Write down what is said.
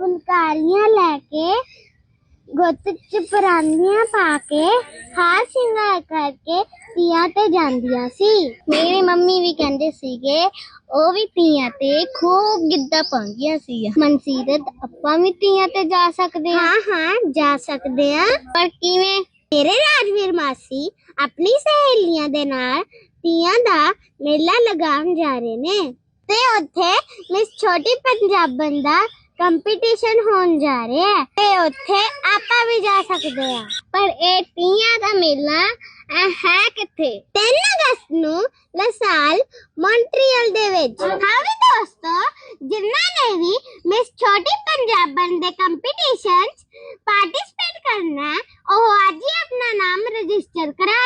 ਫੁਲਕਾਰੀਆਂ ਲੈ ਕੇ ਗੁੱਤ ਚ ਪਰਾਂਦੀਆਂ ਪਾ ਕੇ ਹਾਰ ਸ਼ਿੰਗਾਰ ਕਰਕੇ ਤੀਆਂ ਤੇ ਜਾਂਦੀਆਂ ਸੀ। ਮੇਰੀ ਮੰਮੀ ਵੀ ਕਹਿੰਦੇ ਸੀਗੇ ਉਹ ਵੀ ਤੀਆਂ ਤੇ ਖੂਬ ਗਿੱਧਾ ਪਾਉਂਦੀਆਂ ਸੀ ਮਨਸੀਰਤ ਆਪਾਂ ਵੀ ਤੀਆਂ ਤੇ ਜਾ ਸਕਦੇ ਹਾਂ? ਹਾਂ ਜਾ ਸਕਦੇ ਆ ਪਰ ਕਿਵੇਂ? ਮੇਰੇ ਰਾਜਵੀਰ ਮਾਸੀ ਆਪਣੀ ਸਹੇਲੀਆਂ ਦੇ ਨਾਲ ਤੀਆਂ ਦਾ ਮੇਲਾ ਲਗਾਉਣ ਜਾ ਰਹੇ ਨੇ। ਤੇ ਉੱਥੇ ਮਿਸ ਛੋਟੀ ਪੰਜਾਬਣ ਦਾ ਕੰਪੀਟੀਸ਼ਨ ਹੋਣ ਜਾ ਰਿਹਾ ਹੈ ਤੇ ਉੱਥੇ ਆਪਾਂ ਵੀ ਜਾ ਸਕਦੇ ਆ ਪਰ ਇਹ ਤੀਆਂ ਦਾ ਮੇਲਾ ਹੈ ਕਿੱਥੇ? 3 ਅਗਸਤ ਨੂੰ ਲਸਾਲ ਮੌਂਟਰੀਅਲ ਦੇ ਵਿੱਚ। ਹਾਂ। ਵੀ ਦੋਸਤੋ ਜਿਨ੍ਹਾਂ ਨੇ ਵੀ ਮਿਸ ਛੋਟੀ ਪੰਜਾਬਣ ਦੇ ਕੰਪੀਟੀਸ਼ਨ ਪਾਰਟਿਸਿਪੇਟ ਕਰਨਾ ਉਹ ਅੱਜ ਹੀ ਆਪਣਾ ਨਾਮ ਰਜਿਸਟਰ ਕਰਾ